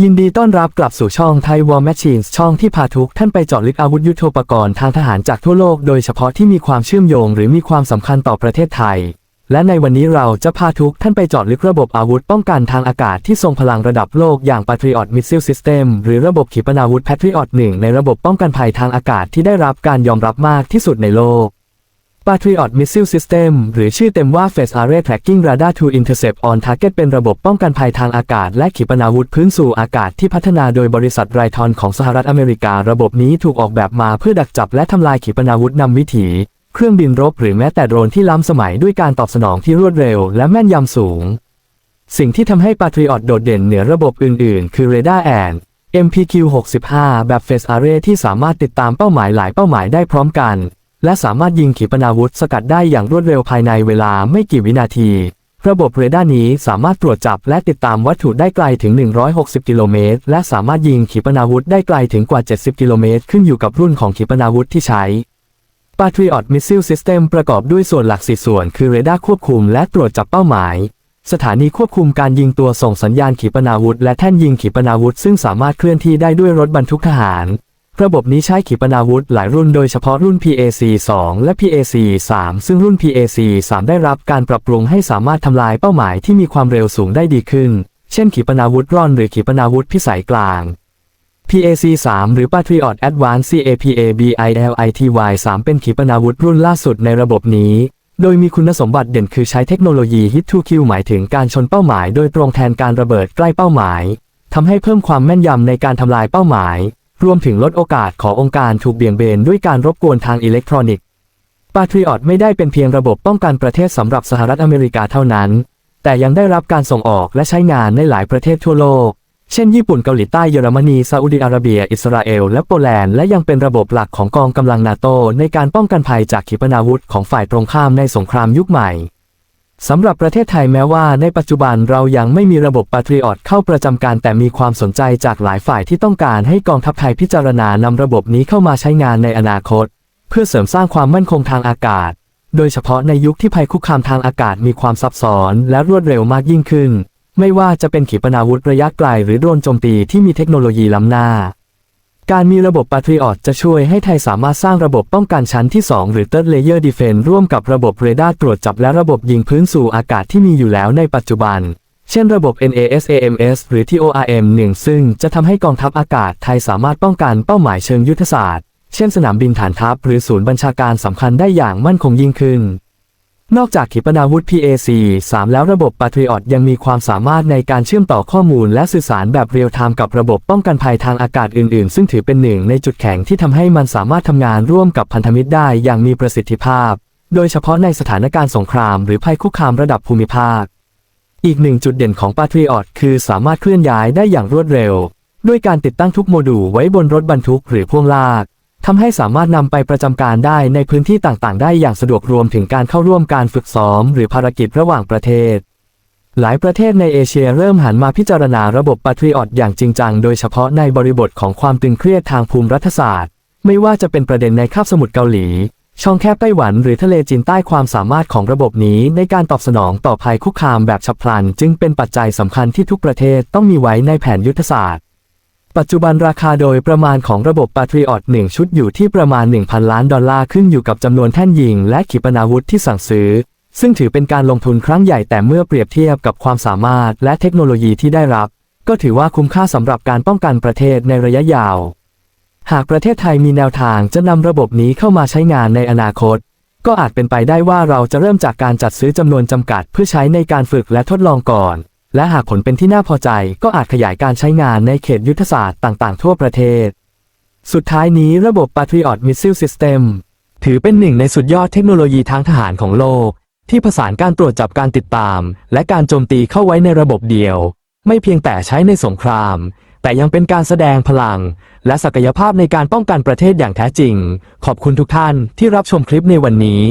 ยินดีต้อนรับกลับสู่ช่องไทยวอลแมชชีนช่องที่พาทุกท่านไปเจาะลึกอาวุธยุทโธปกรณ์ทางทหารจากทั่วโลกโดยเฉพาะที่มีความเชื่อมโยงหรือมีความสำคัญต่อประเทศไทย และในวันนี้เราจะพาทุกท่านไปเจาะลึกระบบอาวุธป้องกันทางอากาศที่ทรงพลังระดับโลกอย่าง Patriot Missile System หรือระบบขีปนาวุธ Patriot 1ในระบบป้องกันภัยทางอากาศที่ได้รับการยอมรับมากที่สุดในโลก Patriot Missile System หรือชื่อเต็มว่า Phased Array Tracking Radar to Intercept on Target เป็นระบบป้องกันภัยทางอากาศ และขีปนาวุธพื้นสู่อากาศที่พัฒนาโดยบริษัทไรทอนของสหรัฐอเมริกา ระบบนี้ถูกออกแบบมาเพื่อดักจับและทำลายขีปนาวุธนำวิถี เครื่องบินรบหรือแม้แต่โดรนที่ล้ำสมัยด้วยการตอบสนองที่รวดเร็ว และแม่นยำสูง สิ่งที่ทำให้ Patriot โดดเด่นเหนือระบบอื่น ๆ คือ Radar and MPQ-65 แบบ Phased Array ที่สามารถติดตามเป้าหมายหลายเป้าหมายได้พร้อมกัน และสามารถยิงขีปนาวุธสกัดได้อย่างรวดเร็วภายในเวลาไม่กี่วินาที ระบบเรดาร์นี้สามารถตรวจจับและติดตามวัตถุได้ไกลถึง 160 กิโลเมตร และสามารถยิงขีปนาวุธได้ไกลถึงกว่า 70 กิโลเมตร ขึ้นอยู่กับรุ่นของขีปนาวุธที่ใช้ Patriot Missile System ประกอบด้วยส่วนหลักสี่ส่วน คือเรดาร์ควบคุมและตรวจจับเป้าหมาย สถานีควบคุมการยิงตัวส่งสัญญาณขีปนาวุธ และแท่นยิงขีปนาวุธ ซึ่งสามารถเคลื่อนที่ได้ด้วยรถบรรทุกทหาร ระบบนี้ใช้ขีปนาวุธหลายรุ่นโดยเฉพาะรุ่น PAC-2 และ PAC-3 ซึ่งรุ่น PAC-3 ได้รับการปรับปรุงให้สามารถทำลายเป้าหมายที่มีความเร็วสูงได้ดีขึ้น เช่น ขีปนาวุธร่อนหรือขีปนาวุธพิสัยกลาง PAC-3 หรือ Patriot Advanced CAPABILITY-3 เป็นขีปนาวุธรุ่นล่าสุดในระบบนี้ โดยมีคุณสมบัติเด่นคือใช้เทคโนโลยี Hit to Kill หมายถึงการชนเป้าหมาย โดยตรงแทนการระเบิดใกล้เป้าหมายทำให้เพิ่มความแม่นยำในการทำลายเป้าหมาย รวมถึงลดโอกาสขององค์การถูกเบี่ยงเบนด้วยการรบกวนทางอิเล็กทรอนิกส์ Patriot ไม่ได้เป็นเพียงระบบป้องกันประเทศสำหรับสหรัฐอเมริกาเท่านั้น แต่ยังได้รับการส่งออกและใช้งานในหลายประเทศทั่วโลก เช่นญี่ปุ่นเกาหลีใต้เยอรมนีซาอุดิอาระเบีย อิสราเอล และโปแลนด์และยังเป็นระบบหลักของกองกำลังนาโตในการป้องกันภัยจากขีปนาวุธของฝ่ายตรงข้ามในสงครามยุคใหม่ สำหรับประเทศไทยแม้ว่าในปัจจุบันเรายังไม่มีระบบปาทริออตเข้าประจำการแต่มีความสนใจจากหลายฝ่ายที่ต้องการให้กองทัพไทยพิจารณานำระบบนี้เข้ามาใช้งานในอนาคต เพื่อเสริมสร้างความมั่นคงทางอากาศ โดยเฉพาะในยุคที่ภัยคุกคามทางอากาศมีความซับซ้อนและรวดเร็วมากยิ่งขึ้น ไม่ว่าจะเป็นขีปนาวุธระยะไกลหรือโดรนโจมตีที่มีเทคโนโลยีล้ำหน้า การมีระบบ Patriot จะช่วยให้ไทยสามารถสร้างระบบป้องกันชั้นที่ 2 หรือ Third Layer Defense ร่วมกับระบบเรดาร์ตรวจจับและระบบยิงพื้นสู่อากาศที่มีอยู่แล้วในปัจจุบัน เช่นระบบ NASAMS หรือ TORM-1 ซึ่งจะทำให้กองทัพอากาศไทยสามารถป้องกันเป้าหมายเชิงยุทธศาสตร์ เช่นสนามบินฐานทัพหรือศูนย์บัญชาการสำคัญได้อย่างมั่นคงยิ่งขึ้น นอกจากขีปนาวุธ PAC 3 แล้วระบบ Patriot ยังมีความสามารถในการเชื่อมต่อข้อมูลและสื่อสารแบบเรียลไทม์กับระบบป้องกันภัยทางอากาศอื่นๆ ซึ่งถือเป็นหนึ่งในจุดแข็งที่ทำให้มันสามารถทำงานร่วมกับพันธมิตรได้อย่างมีประสิทธิภาพ โดยเฉพาะในสถานการณ์สงครามหรือภัยคุกคามระดับภูมิภาค อีกหนึ่งจุดเด่นของ Patriot คือสามารถเคลื่อนย้ายได้อย่างรวดเร็ว ด้วยการติดตั้งทุกโมดูลไว้บนรถบรรทุกหรือพ่วงลาก ทำให้สามารถนำไปประจำการได้ในพื้นที่ต่างๆ ได้อย่างสะดวกรวมถึงการเข้าร่วมการฝึกซ้อม หรือภารกิจระหว่างประเทศ หลายประเทศในเอเชียเริ่มหันมาพิจารณาระบบ Patriot อย่างจริงจังโดยเฉพาะในบริบทของความตึงเครียดทางภูมิรัฐศาสตร์ ไม่ว่าจะเป็นประเด็นในคาบสมุทรเกาหลี ช่องแคบไต้หวันหรือทะเลจีนใต้ความสามารถของระบบนี้ ในการตอบสนองต่อภัยคุกคามแบบฉับพลัน จึงเป็นปัจจัยสำคัญที่ทุกประเทศต้องมีไว้ในแผนยุทธศาสตร์ ปัจจุบันราคาโดยประมาณของระบบ Patriot 1 ชุดอยู่ที่ประมาณ 1,000 ล้านดอลลาร์ขึ้นอยู่กับจำนวนแท่นยิง และขีปนาวุธที่สั่งซื้อ ซึ่งถือเป็นการลงทุนครั้งใหญ่แต่เมื่อเปรียบเทียบกับความสามารถและเทคโนโลยีที่ได้รับ ก็ถือว่าคุ้มค่าสำหรับการป้องกันประเทศในระยะยาว หากประเทศไทยมีแนวทางจะนำระบบนี้เข้ามาใช้งานในอนาคต ก็อาจเป็นไปได้ว่าเราจะเริ่มจากการจัดซื้อจำนวนจำกัด เพื่อใช้ในการฝึกและทดลองก่อน และหากผลเป็นที่น่าพอใจก็อาจขยายการใช้งานในเขตยุทธศาสตร์ต่างๆ ทั่วประเทศ สุดท้ายนี้ระบบ Patriot Missile System ถือเป็นหนึ่งในสุดยอดเทคโนโลยีทางทหารของโลก ที่ผสานการตรวจจับการติดตาม และการโจมตีเข้าไว้ในระบบเดียว ไม่เพียงแต่ใช้ในสงคราม แต่ยังเป็นการแสดงพลัง และศักยภาพในการป้องกันประเทศอย่างแท้จริง ขอบคุณทุกท่านที่รับชมคลิปในวันนี้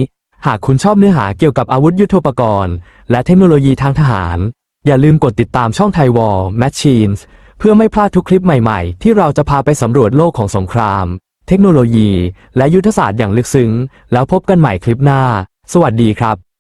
หากคุณชอบเนื้อหาเกี่ยวกับอาวุธยุทโธปกรณ์ และเทคโนโลยีทางทหาร อย่าลืมกดติดตามช่องไทยวอลแมชชีนส์เพื่อไม่พลาดทุกคลิปใหม่ๆ ที่เราจะพาไปสำรวจโลกของสงคราม เทคโนโลยี และยุทธศาสตร์อย่างลึกซึ้ง แล้วพบกันใหม่คลิปหน้า สวัสดีครับ